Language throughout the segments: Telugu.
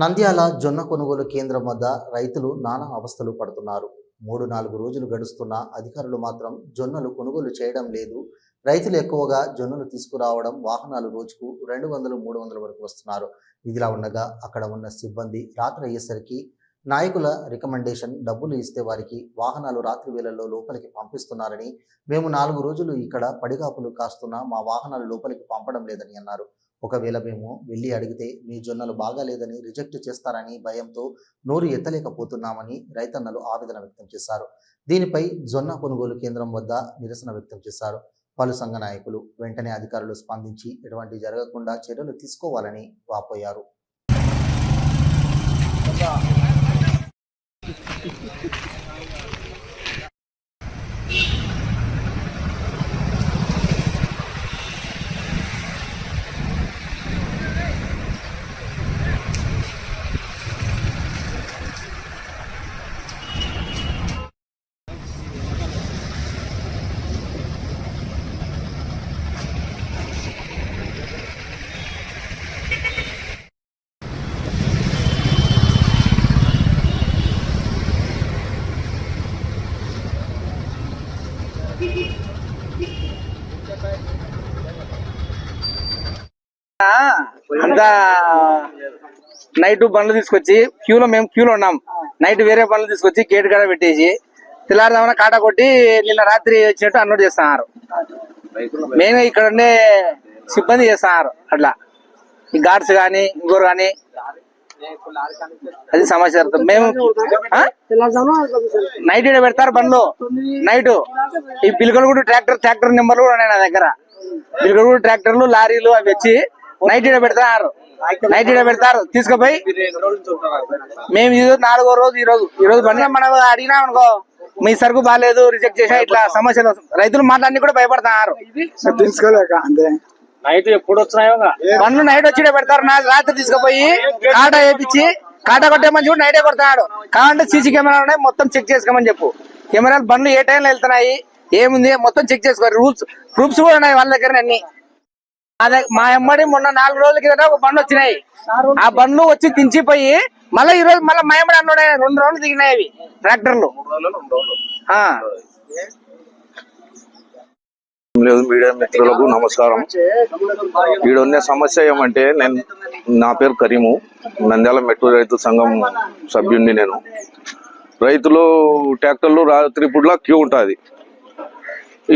నంద్యాల జొన్న కొనుగోలు కేంద్రం వద్ద రైతులు నానా అవస్థలు పడుతున్నారు. మూడు నాలుగు రోజులు గడుస్తున్నా అధికారులు మాత్రం జొన్నలు కొనుగోలు చేయడం లేదు. రైతులు ఎక్కువగా జొన్నలు తీసుకురావడం వాహనాలు రోజుకు రెండు వందలు మూడు వందల వరకు వస్తున్నారు. ఇదిలా ఉండగా అక్కడ ఉన్న సిబ్బంది రాత్రి అయ్యేసరికి నాయకుల రికమెండేషన్ డబ్బులు ఇస్తే వారికి వాహనాలు రాత్రి వేళల్లో లోపలికి పంపిస్తున్నారని మేము నాలుగు రోజులు ఇక్కడ పడిగాపులు కాస్తున్నా మా వాహనాలు లోపలికి పంపడం లేదని అన్నారు. ఒకవేళ మేము వెళ్ళి అడిగితే మీ జొన్నలు బాగాలేదని రిజెక్ట్ చేస్తారని భయంతో నోరు ఎత్తలేకపోతున్నామని రైతన్నలు ఆవేదన వ్యక్తం చేశారు. దీనిపై జొన్న కొనుగోలు కేంద్రం వద్ద నిరసన వ్యక్తం చేశారు. పలు సంఘ నాయకులు వెంటనే అధికారులు స్పందించి ఎటువంటి జరగకుండా చర్యలు తీసుకోవాలని వాపోయారు. అంతా నైట్ బండ్లు తీసుకొచ్చి క్యూలో మేము క్యూలో ఉన్నాం. నైట్ వేరే బండ్లు తీసుకొచ్చి గేట్ కాడ పెట్టేసి తెల్లారుదామన కాట కొట్టి నిన్న రాత్రి వచ్చినట్టు అన్లోడ్ చేస్తున్నారు. మేము ఇక్కడ ఉండే సిబ్బంది చేస్తున్నారు అట్లా. ఈ గార్డ్స్ కానీ ఇంకోరు కానీ అది సమస్య మేము? నైట్ ఈడ పెడతారు బండ్లు. నైట్. ఈ పిలకలగూడు ట్రాక్టర్ ట్రాక్టర్ నెంబర్లు కూడా ఉన్నాయి నా దగ్గర. పిలకలగూడు ట్రాక్టర్లు లారీలు అవి వచ్చి నైట్ ఈడ పెడతారు. నైట్ ఈడ పెడతారు. తీసుకుపోయి మేము ఈ రోజు నాలుగో రోజు ఈ రోజు ఈ రోజు బండి మనం అడిగినాం అనుకో మీ సరుకు బాగాలేదు రిజెక్ట్ చేసా ఇట్లా సమస్యలు రైతులు మాట్లాడి కూడా తీసుకోలేక అంతే. నైట్ ఎప్పుడు వచ్చినాయో బండ్లు నైట్ వచ్చి పెడతారు. నా రాత్రి తీసుకుపోయి కాటా వేపించి కాటా కొట్టేమని చూడు నైటే కొడతాడు. కావాలంటే సీసీ కెమెరా ఉన్నాయి మొత్తం చెక్ చేసుకోమని చెప్పు. కెమెరాలు బండ్లు ఏ టైంలో వెళ్తున్నాయి ఏముంది మొత్తం చెక్ చేసుకో. రూల్స్ ప్రూఫ్స్ కూడా ఉన్నాయి వాళ్ళ దగ్గర అన్ని. మా దగ్గ- మా అమ్మడి మొన్న నాలుగు రోజుల కిందట ఒక బండ్లు వచ్చినాయి. ఆ బండ్లు వచ్చి దించిపోయి మళ్ళీ ఈ రోజు మళ్ళీ మా అమ్మడి అన్నాడు రెండు రోజులు దిగినాయి అవి ట్రాక్టర్లు. ఆ. లేదు మీడియా మిత్రులకు నమస్కారం. ఈడ ఉన్న సమస్య ఏమంటే నేను నా పేరు కరీము. నంద్యాల మెట్రో రైతు సంఘం సభ్యుడిని నేను. రైతులు ట్రాక్టర్లు రాత్రి పూట్ల క్యూ ఉంటుంది.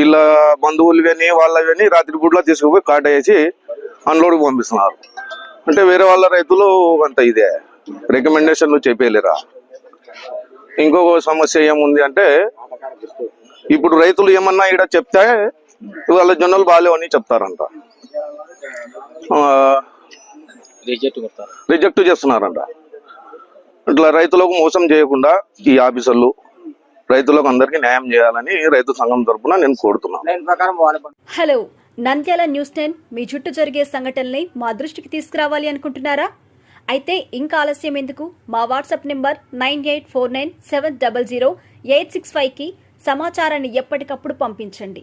ఇలా బంధువులు కానీ వాళ్ళ కానీ రాత్రి పూట్ల తీసుకుపోయి కాట వేసి అన్లోడ్కి పంపిస్తున్నారు. అంటే వేరే వాళ్ళ రైతులు అంత ఇదే. రికమెండేషన్లు చెప్పేయలేరా ఇంకొక సమస్య ఏముంది అంటే ఇప్పుడు రైతులు ఏమన్నా ఇక్కడ చెప్తే వాళ్ళ జొన్నలు బాగాలేవని చెప్తారంట. రిజెక్ట్ చేస్తున్నారంట. ఇట్లా రైతులకు మోసం చేయకుండా ఈ ఆఫీసర్లు రైతులకు అందరికీ న్యాయం చేయాలని రైతు సంఘం తరపున నేను కోరుతున్నాను హలో నంద్యాల న్యూస్ టెన్ మీ చుట్టూ జరిగే సంఘటనల్ని మా దృష్టికి తీసుకురావాలి అనుకుంటున్నారా? అయితే ఇంకా ఆలస్యం ఎందుకు? మా WhatsApp number nine eight four nine seven double zero eight six ఫైవ్కి సమాచారాన్ని ఎప్పటికప్పుడు పంపించండి.